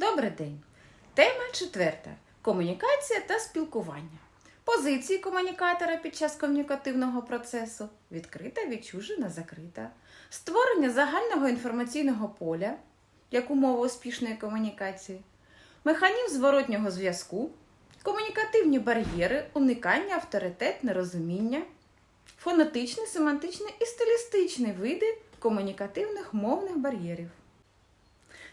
Добрий день. Тема четверта: комунікація та спілкування. Позиції комунікатора під час комунікативного процесу відкрита, відчужена, закрита. Створення загального інформаційного поля як умова успішної комунікації, механізм зворотнього зв'язку, комунікативні бар'єри, уникання, авторитет, нерозуміння, фонетичні, семантичні і стилістичні види комунікативних мовних бар'єрів.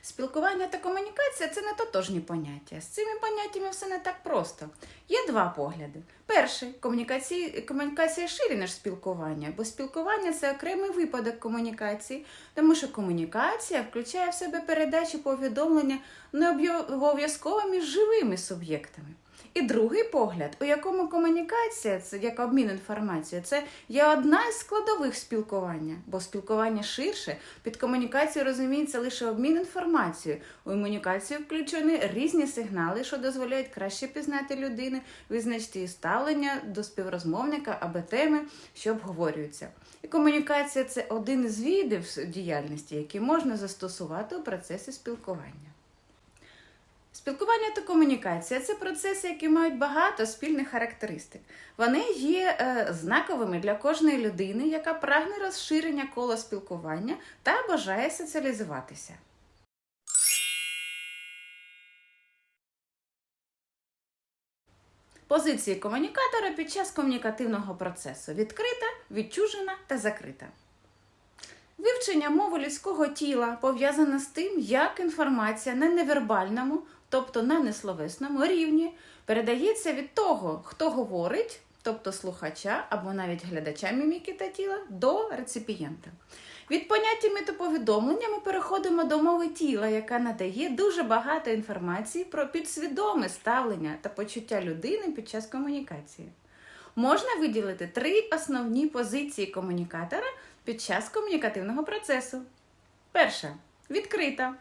Спілкування та комунікація це не тотожні поняття. З цими поняттями все не так просто. Є два погляди. Перший комунікація, комунікація шире, ніж спілкування, бо спілкування це окремий випадок комунікації, тому що комунікація включає в себе передачу повідомлення не обов'язково між живими суб'єктами. І другий погляд, у якому комунікація, це як обмін інформацією, це є одна із складових спілкування, бо спілкування ширше, під комунікацією розуміється лише обмін інформацією. У комунікацію включені різні сигнали, що дозволяють краще пізнати людину, визначити її ставлення до співрозмовника або теми, що обговорюються. І комунікація це один із видів діяльності, які можна застосувати у процесі спілкування. Спілкування та комунікація це процеси, які мають багато спільних характеристик. Вони є е, знаковими для кожної людини, яка прагне розширення кола спілкування та бажає соціалізуватися. Позиції комунікатора під час комунікативного процесу відкрита, відчужена та закрита. Вивчення мови людського тіла пов'язане з тим, як інформація на невербальному, тобто на несловесному рівні, передається від того, хто говорить, тобто слухача або навіть глядача міміки та тіла, до реципієнта. Від поняття метаповідомлення ми переходимо до мови тіла, яка надає дуже багато інформації про підсвідоме ставлення та почуття людини під час комунікації. Можна виділити три основні позиції комунікатора під час комунікативного процесу. Перша відкрита.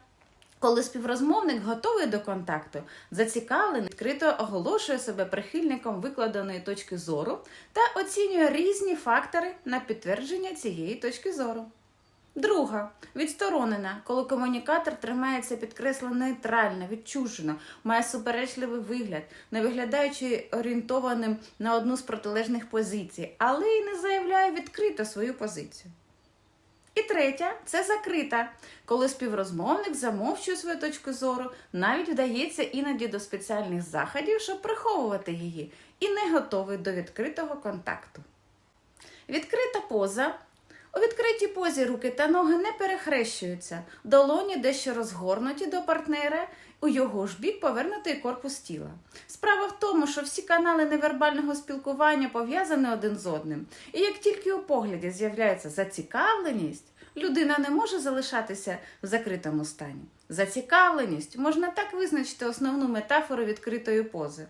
Коли співрозмовник готовий до контакту, зацікавлений, відкрито оголошує себе прихильником викладеної точки зору та оцінює різні фактори на підтвердження цієї точки зору. Друга відсторонена, коли комунікатор тримається підкреслено нейтрально, відчужено, має суперечливий вигляд, не виглядаючи орієнтованим на одну з протилежних позицій, але й не заявляє відкрито свою позицію. І третя це закрита, коли співрозмовник замовчує свою точку зору, навіть вдається іноді до спеціальних заходів, щоб приховувати її, і не готовий до відкритого контакту. Відкрита поза. У відкритій позі руки та ноги не перехрещуються, долоні дещо розгорнуті до партнера, у його ж бік повернутий корпус тіла. Справа в тому, що всі канали невербального спілкування пов'язані один з одним, і як тільки у погляді з'являється зацікавленість, людина не може залишатися в закритому стані. Зацікавленість можна так визначити основну метафору відкритої пози.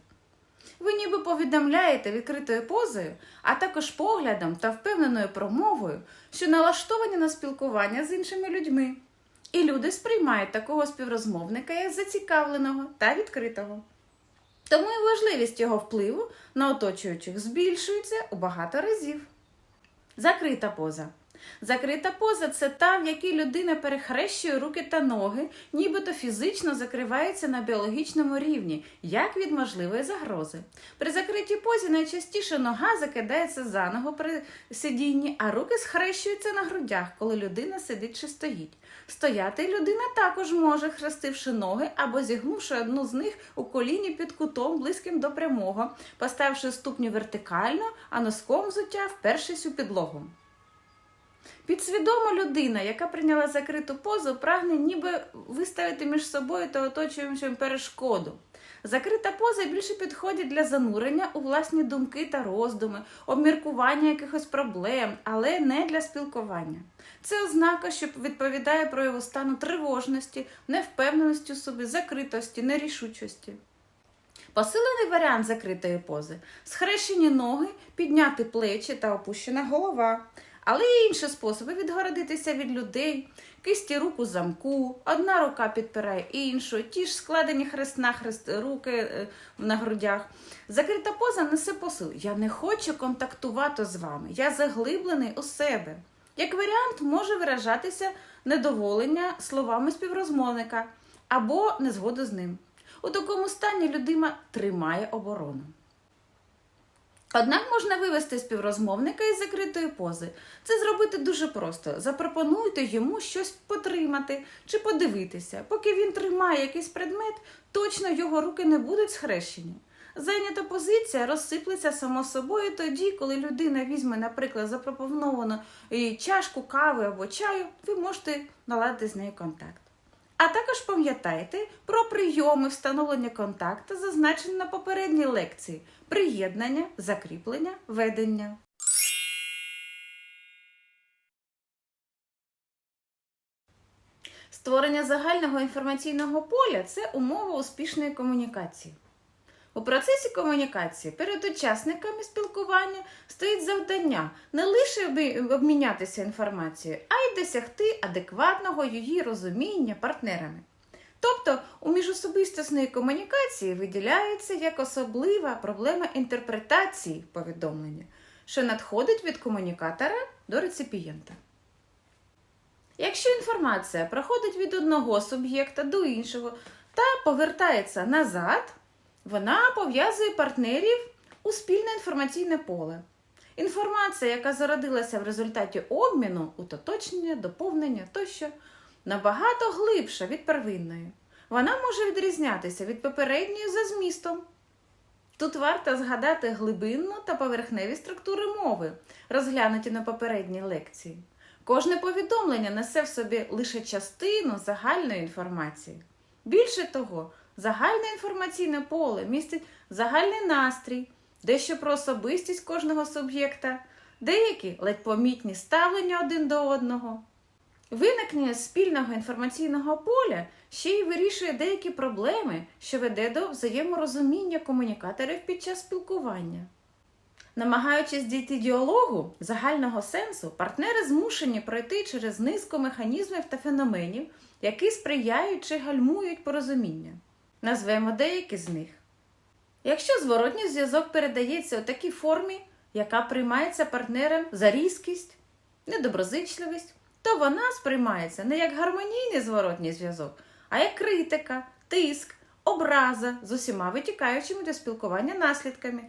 Ви ніби повідомляєте відкритою позою, а також поглядом та впевненою промовою, що налаштовані на спілкування з іншими людьми. І люди сприймають такого співрозмовника як зацікавленого та відкритого. Тому і важливість його впливу на оточуючих збільшується у багато разів. Закрита поза. Закрита поза це та, в якій людина перехрещує руки та ноги, нібито фізично закривається на біологічному рівні, як від можливої загрози. При закритій позі найчастіше нога закидається за ногу при сидінні, а руки схрещуються на грудях, коли людина сидить чи стоїть. Стояти людина також може, хрестивши ноги або зігнувши одну з них у коліні під кутом, близьким до прямого, поставивши ступню вертикально, а носком взуття впершись у підлогу. Підсвідома людина, яка прийняла закриту позу, прагне ніби виставити між собою та оточуючим перешкоду. Закрита поза більше підходить для занурення у власні думки та роздуми, обміркування якихось проблем, але не для спілкування. Це ознака, що відповідає прояву стану тривожності, невпевненості у собі, закритості, нерішучості. Посилений варіант закритої пози схрещені ноги, підняти плечі та опущена голова. Але є інші способи відгородитися від людей, кисті рук у замку, одна рука підпирає іншу, ті ж складені хрест на хрест руки е, на грудях. Закрита поза несе посил. Я не хочу контактувати з вами, я заглиблений у себе. Як варіант може виражатися недоволення словами співрозмовника. або незгоду з ним. У такому стані людина тримає оборону. Однак можна вивести співрозмовника із закритої пози. Це зробити дуже просто. Запропонуйте йому щось потримати чи подивитися. Поки він тримає якийсь предмет, точно його руки не будуть схрещені. Зайнята позиція розсиплеться само собою тоді, коли людина візьме, наприклад, запропоновану чашку кави або чаю, ви можете наладити з нею контакт. А також пам'ятайте про прийоми встановлення контакту, зазначені на попередній лекції: приєднання, закріплення, ведення. Створення загального інформаційного поля це умова успішної комунікації. У процесі комунікації перед учасниками спілкування стоїть завдання не лише обмінятися інформацією, а й досягти адекватного її розуміння партнерами. Тобто у міжособистісної комунікації виділяється як особлива проблема інтерпретації повідомлення, що надходить від комунікатора до реципієнта. Якщо інформація проходить від одного суб'єкта до іншого та повертається назад, вона пов'язує партнерів у спільне інформаційне поле. Інформація, яка зародилася в результаті обміну, утоточнення, доповнення тощо, набагато глибша від первинної. Вона може відрізнятися від попередньої за змістом. Тут варто згадати глибинну та поверхневі структури мови, розглянуті на попередній лекції. Кожне повідомлення несе в собі лише частину загальної інформації. Більше того, загальне інформаційне поле містить загальний настрій, дещо про особистість кожного суб'єкта, деякі ледь помітні ставлення один до одного. Виникнення спільного інформаційного поля ще й вирішує деякі проблеми, що веде до взаєморозуміння комунікаторів під час спілкування. Намагаючись дійти діалогу загального сенсу, партнери змушені пройти через низку механізмів та феноменів, які сприяють чи гальмують порозуміння. Назвемо деякі з них. Якщо зворотній зв'язок передається у такій формі, яка приймається партнером за різкість, недоброзичливість, то вона сприймається не як гармонійний зворотній зв'язок, а як критика, тиск, образа з усіма витікаючими до спілкування наслідками.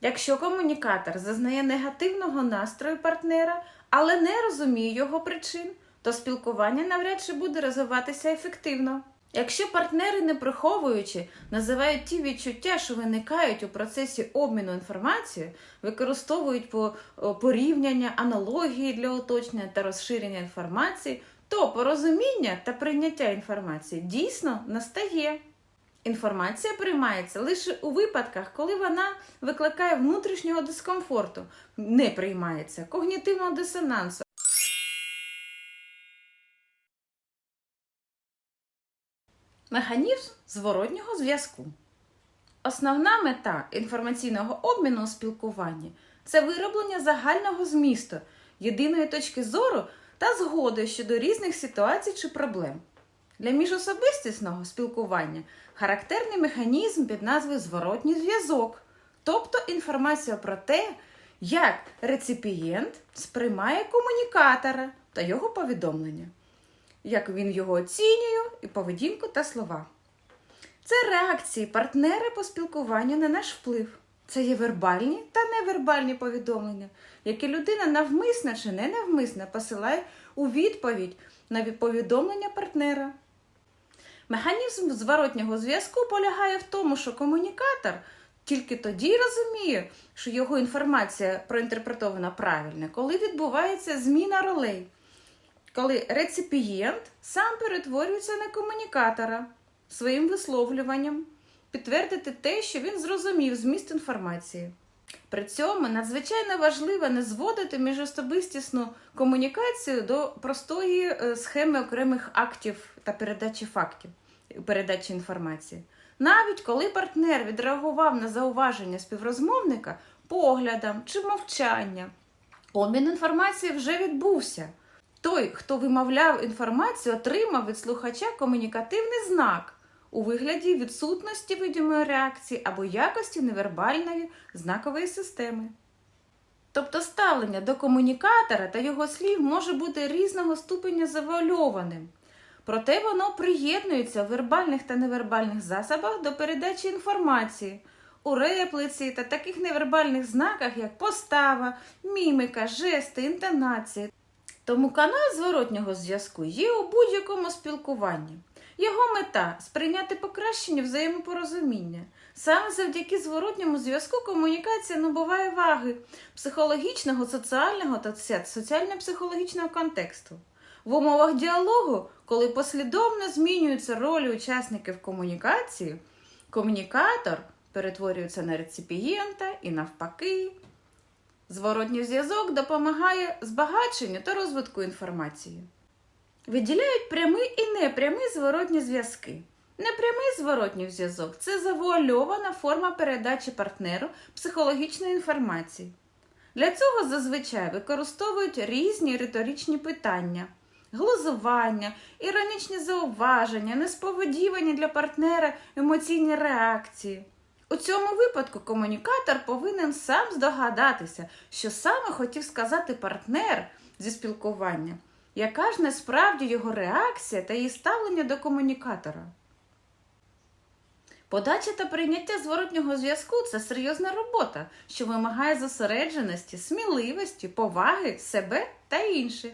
Якщо комунікатор зазнає негативного настрою партнера, але не розуміє його причин, то спілкування навряд чи буде розвиватися ефективно. Якщо партнери, не приховуючи, називають ті відчуття, що виникають у процесі обміну інформацією, використовують по- порівняння, аналогії для уточнення та розширення інформації, то порозуміння та прийняття інформації дійсно настає. Інформація приймається лише у випадках, коли вона викликає внутрішнього дискомфорту, не приймається когнітивного дисонансу. Механізм зворотнього зв'язку. Основна мета інформаційного обміну у спілкуванні це вироблення загального змісту, єдиної точки зору та згоди щодо різних ситуацій чи проблем. Для міжособистісного спілкування характерний механізм під назвою зворотній зв'язок, тобто інформація про те, як реципієнт сприймає комунікатора та його повідомлення, як він його оцінює, і поведінку та слова. Це реакції партнера по спілкуванню на наш вплив. Це є вербальні та невербальні повідомлення, які людина навмисно чи не навмисно посилає у відповідь на повідомлення партнера. Механізм зворотнього зв'язку полягає в тому, що комунікатор тільки тоді розуміє, що його інформація проінтерпретована правильно, коли відбувається зміна ролей, коли реципієнт сам перетворюється на комунікатора своїм висловлюванням, підтвердити те, що він зрозумів зміст інформації. При цьому надзвичайно важливо не зводити міжособистісну комунікацію до простої е, схеми окремих актів та передачі фактів, передачі інформації. Навіть коли партнер відреагував на зауваження співрозмовника поглядом чи мовчанням, обмін інформації вже відбувся. Той, хто вимовляв інформацію, отримав від слухача комунікативний знак у вигляді відсутності видимої реакції або якості невербальної знакової системи. Тобто ставлення до комунікатора та його слів може бути різного ступеня завуальованим. Проте воно приєднується у вербальних та невербальних засобах до передачі інформації у реплиці та таких невербальних знаках, як постава, мімика, жести, інтонації. Тому канал зворотнього зв'язку є у будь-якому спілкуванні. Його мета сприйняти покращення взаємопорозуміння. Саме завдяки зворотньому зв'язку комунікація набуває ваги психологічного, соціального та соціально-психологічного контексту. В умовах діалогу, коли послідовно змінюються ролі учасників комунікації, комунікатор перетворюється на реципієнта і навпаки. Зворотній зв'язок допомагає збагаченню та розвитку інформації. Виділяють прямий і непрямий зворотні зв'язки. Непрямий зворотній зв'язок це завуальована форма передачі партнеру психологічної інформації. Для цього зазвичай використовують різні риторичні питання, глузування, іронічні зауваження, несподівані для партнера емоційні реакції. У цьому випадку комунікатор повинен сам здогадатися, що саме хотів сказати партнер зі спілкування, яка ж насправді його реакція та її ставлення до комунікатора. Подача та прийняття зворотнього зв'язку це серйозна робота, що вимагає зосередженості, сміливості, поваги себе та інших.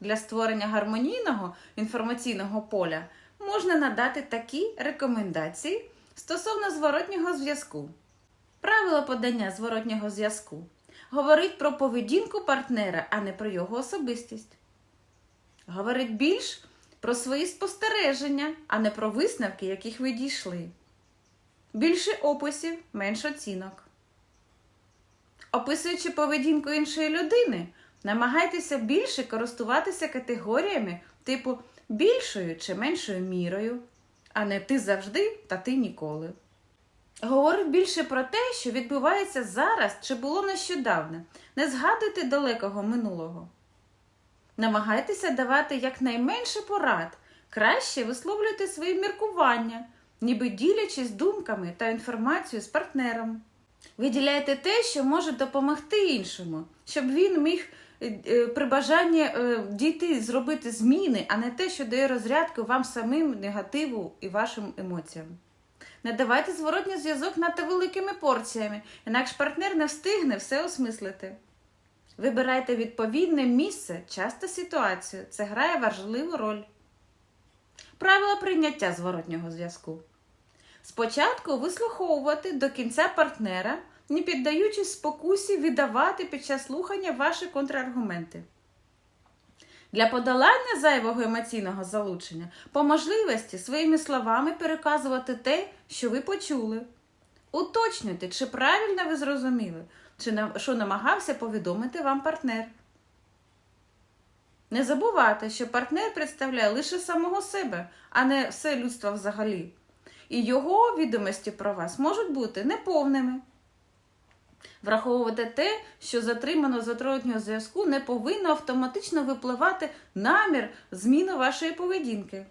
Для створення гармонійного інформаційного поля можна надати такі рекомендації стосовно зворотнього зв'язку. Правила подання зворотнього зв'язку говорить про поведінку партнера, а не про його особистість. Говорить більш про свої спостереження, а не про висновки, яких ви дійшли. Більше описів, менш оцінок. Описуючи поведінку іншої людини, намагайтеся більше користуватися категоріями типу більшою чи меншою мірою, а не ти завжди та ти ніколи. Говорить більше про те, що відбувається зараз чи було нещодавно. Не згадуйте далекого минулого. Намагайтеся давати якнайменше порад, краще висловлюйте свої міркування, ніби ділячись думками та інформацією з партнером. Виділяйте те, що може допомогти іншому, щоб він міг при бажанні е, дійти, зробити зміни, а не те, що дає розрядку вам самим негативу і вашим емоціям. Не давайте зворотній зв'язок надто великими порціями, інакше партнер не встигне все осмислити. Вибирайте відповідне місце, часто ситуацію. Це грає важливу роль. Правила прийняття зворотнього зв'язку. Спочатку вислуховувати до кінця партнера, не піддаючись спокусі віддавати під час слухання ваші контраргументи. Для подолання зайвого емоційного залучення по можливості своїми словами переказувати те, що ви почули. Уточнюйте, чи правильно ви зрозуміли, чи що намагався повідомити вам партнер. Не забувайте, що партнер представляє лише самого себе, а не все людство взагалі. І його відомості про вас можуть бути неповними. Враховувати те, що затримано з зворотнього зв'язку не повинно автоматично випливати намір зміни вашої поведінки.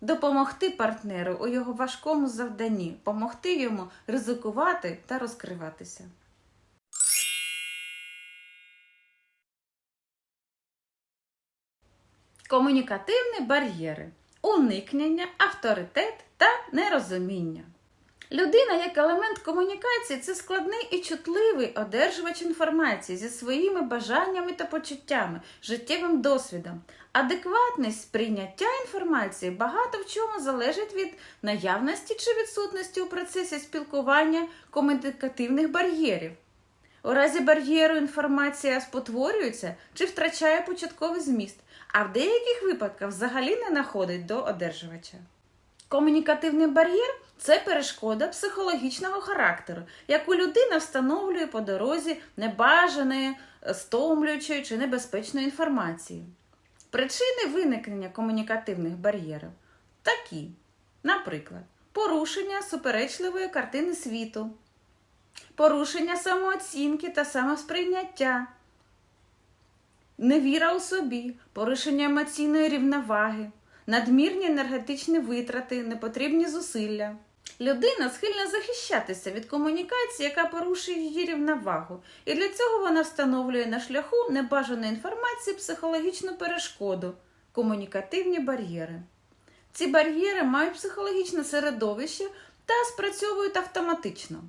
Допомогти партнеру у його важкому завданні, помогти йому ризикувати та розкриватися. Комунікативні бар'єри, уникнення, авторитет та нерозуміння. Людина як елемент комунікації це складний і чутливий одержувач інформації зі своїми бажаннями та почуттями, життєвим досвідом. Адекватність сприйняття інформації багато в чому залежить від наявності чи відсутності у процесі спілкування комунікативних бар'єрів. У разі бар'єру інформація спотворюється чи втрачає початковий зміст, а в деяких випадках взагалі не находить до одержувача. Комунікативний бар'єр це перешкода психологічного характеру, яку людина встановлює по дорозі небажаної, стомлюючої чи небезпечної інформації. Причини виникнення комунікативних бар'єрів такі, наприклад, порушення суперечливої картини світу, порушення самооцінки та самосприйняття, невіра у собі, порушення емоційної рівноваги, надмірні енергетичні витрати, непотрібні зусилля. Людина схильна захищатися від комунікації, яка порушує її рівновагу, і для цього вона встановлює на шляху небажаної інформації психологічну перешкоду комунікативні бар'єри. Ці бар'єри мають психологічне середовище та спрацьовують автоматично.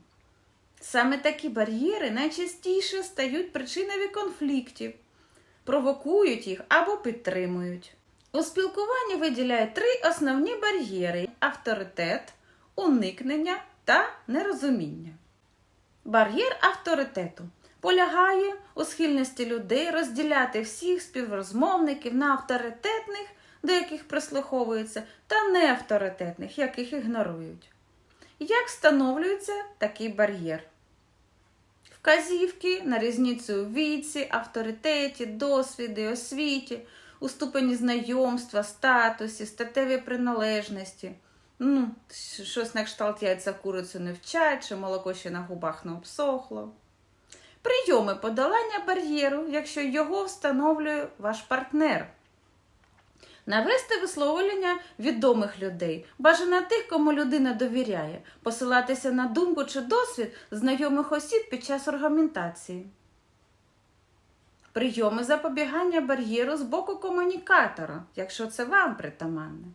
Саме такі бар'єри найчастіше стають причинами конфліктів, провокують їх або підтримують. У спілкуванні виділяють три основні бар'єри: авторитет, уникнення та нерозуміння. Бар'єр авторитету полягає у схильності людей розділяти всіх співрозмовників на авторитетних, до яких прислуховуються, та неавторитетних, яких ігнорують. Як встановлюється такий бар'єр? Вказівки на різницю у віці, авторитеті, досвіді, освіті, у ступені знайомства, статусі, статевій приналежності. Ну, щось на кшталт яйця курицю не вчать, чи молоко ще на губах не обсохло. Прийоми подолання бар'єру, якщо його встановлює ваш партнер. Навести висловлення відомих людей, бажано тих, кому людина довіряє, посилатися на думку чи досвід знайомих осіб під час аргументації. Прийоми запобігання бар'єру з боку комунікатора, якщо це вам притаманне.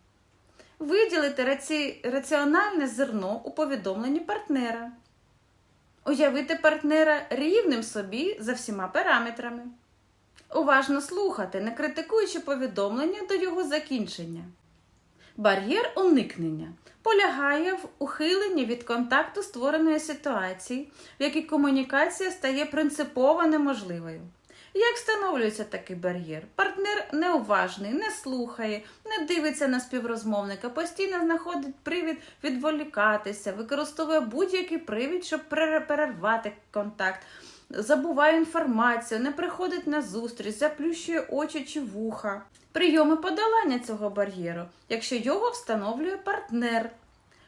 Виділити раці... раціональне зерно у повідомленні партнера. Уявити партнера рівним собі за всіма параметрами. Уважно слухати, не критикуючи повідомлення до його закінчення. Бар'єр уникнення полягає в ухиленні від контакту створеної ситуації, в якій комунікація стає принципово неможливою. Як встановлюється такий бар'єр? Партнер неуважний, не слухає, не дивиться на співрозмовника, постійно знаходить привід відволікатися, використовує будь-який привід, щоб перервати контакт, забуває інформацію, не приходить на зустріч, заплющує очі чи вуха. Прийоми подолання цього бар'єру, якщо його встановлює партнер.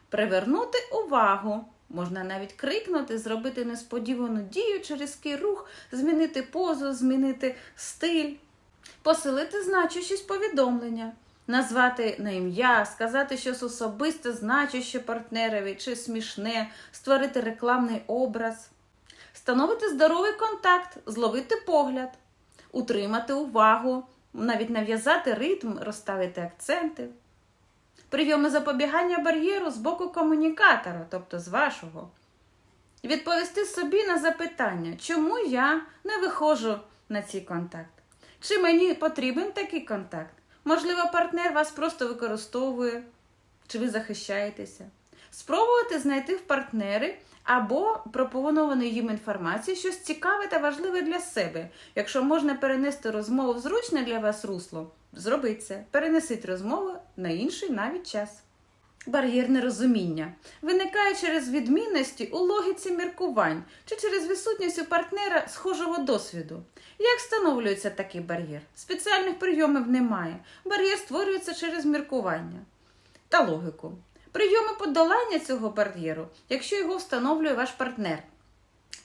Привернути увагу. Можна навіть крикнути, зробити несподівану дію чи різкий рух, змінити позу, змінити стиль, посилити значущість повідомлення, назвати на ім'я, сказати щось особисте, значуще партнерові чи смішне, створити рекламний образ, встановити здоровий контакт, зловити погляд, утримати увагу, навіть нав'язати ритм, розставити акценти. Прийоми запобігання бар'єру з боку комунікатора, тобто з вашого. Відповісти собі на запитання, чому я не виходжу на цей контакт? Чи мені потрібен такий контакт? Можливо, партнер вас просто використовує, чи ви захищаєтеся. Спробувати знайти в партнери або пропоновану їм інформацію щось цікаве та важливе для себе. Якщо можна перенести розмову в зручне для вас русло, зробіть це. Перенесіть розмову на інший навіть час. Бар'єр нерозуміння виникає через відмінності у логіці міркувань чи через відсутність у партнера схожого досвіду. Як встановлюється такий бар'єр? Спеціальних прийомів немає. Бар'єр створюється через міркування та логіку. Прийоми подолання цього бар'єру, якщо його встановлює ваш партнер.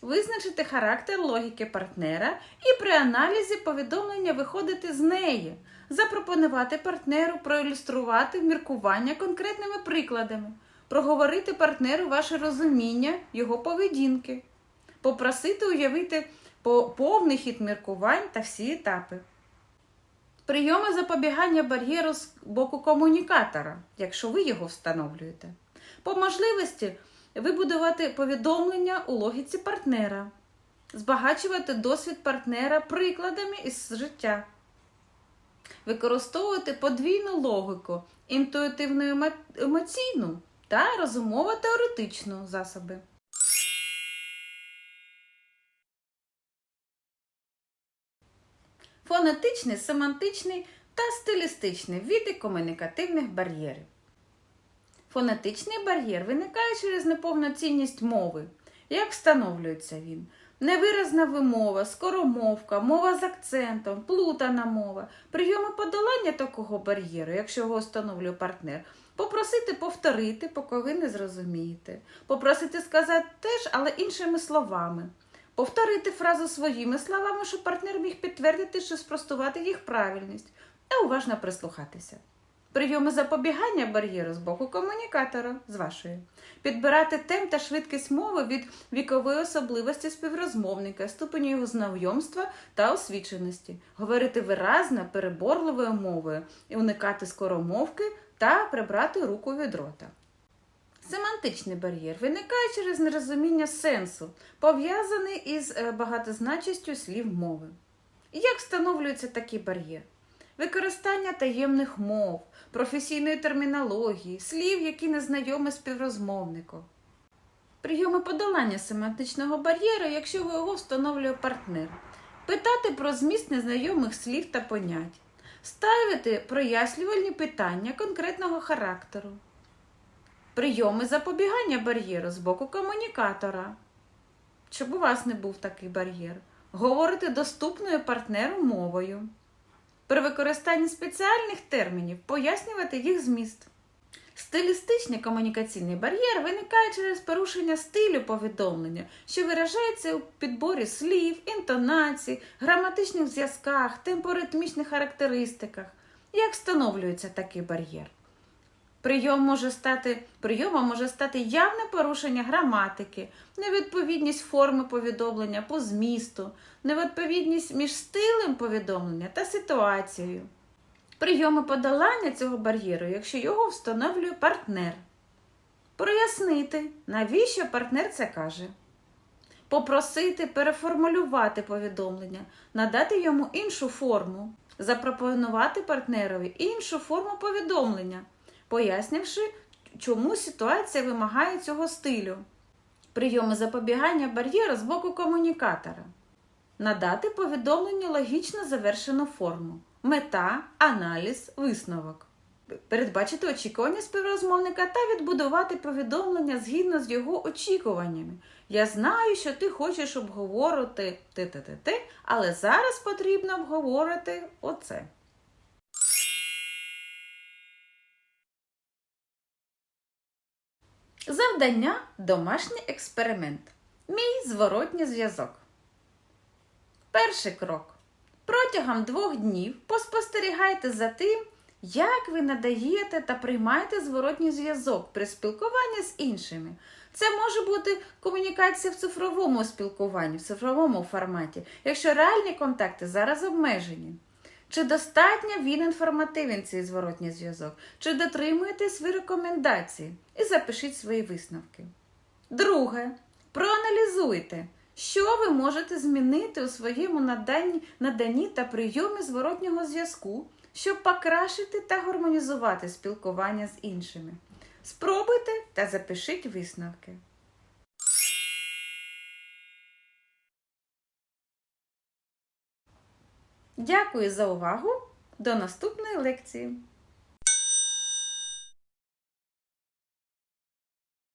Визначити характер логіки партнера і при аналізі повідомлення виходити з неї, запропонувати партнеру проілюструвати міркування конкретними прикладами, проговорити партнеру ваше розуміння його поведінки, попросити уявити повний хід міркувань та всі етапи. Прийоми запобігання бар'єру з боку комунікатора, якщо ви його встановлюєте. По можливості вибудувати повідомлення у логіці партнера, збагачувати досвід партнера прикладами із життя, використовувати подвійну логіку, інтуїтивну емоційну та розумово-теоретичну засоби. Фонетичний, семантичний та стилістичний види комунікативних бар'єрів. Фонетичний бар'єр виникає через неповноцінність мови. Як встановлюється він? Невиразна вимова, скоромовка, мова з акцентом, плутана мова. Прийоми подолання такого бар'єру, якщо його встановлює партнер, попросити повторити, поки ви не зрозумієте. Попросити сказати теж, але іншими словами. Повторити фразу своїми словами, щоб партнер міг підтвердити чи спростувати їх правильність, та уважно прислухатися. Прийоми запобігання бар'єру з боку комунікатора з вашої. Підбирати темп та швидкість мови від вікової особливості співрозмовника, ступеню його знайомства та освіченості, говорити виразно, переборливою мовою і уникати скоромовки та прибрати руку від рота. Семантичний бар'єр виникає через нерозуміння сенсу, пов'язаний із е, багатозначністю слів мови. Як встановлюється такий бар'єр? Використання таємних мов, професійної термінології, слів, які не знайомі співрозмовнику. Прийоми подолання семантичного бар'єру, якщо його встановлює партнер. Питати про зміст незнайомих слів та понять. Ставити прояснювальні питання конкретного характеру. Прийоми запобігання бар'єру з боку комунікатора. Щоб у вас не був такий бар'єр. Говорити доступною партнеру мовою. При використанні спеціальних термінів пояснювати їх зміст. Стилістичний комунікаційний бар'єр виникає через порушення стилю повідомлення, що виражається у підборі слів, інтонацій, граматичних зв'язках, темпоритмічних характеристиках. Як встановлюється такий бар'єр? Прийом може стати, прийомом може стати явне порушення граматики, невідповідність форми повідомлення по змісту, невідповідність між стилем повідомлення та ситуацією. Прийоми подолання цього бар'єру, якщо його встановлює партнер. Прояснити, навіщо партнер це каже. Попросити переформулювати повідомлення, надати йому іншу форму, запропонувати партнерові іншу форму повідомлення, пояснивши, чому ситуація вимагає цього стилю. Прийоми запобігання бар'єру з боку комунікатора. Надати повідомленню логічно завершену форму. Мета, аналіз, висновок. Передбачити очікування співрозмовника та відбудувати повідомлення згідно з його очікуваннями. Я знаю, що ти хочеш обговорити те-те-те, але зараз потрібно обговорити оце. Завдання домашній експеримент. Мій зворотній зв'язок. Перший крок. Протягом двох днів поспостерігайте за тим, як ви надаєте та приймаєте зворотній зв'язок при спілкуванні з іншими. Це може бути комунікація в цифровому спілкуванні, в цифровому форматі, якщо реальні контакти зараз обмежені. Чи достатньо він інформативен цей зворотній зв'язок? Чи дотримуєтесь ви рекомендації? І запишіть свої висновки. Друге. Проаналізуйте, що ви можете змінити у своєму наданні, наданні та прийомі зворотнього зв'язку, щоб покращити та гармонізувати спілкування з іншими. Спробуйте та запишіть висновки. Дякую за увагу! До наступної лекції!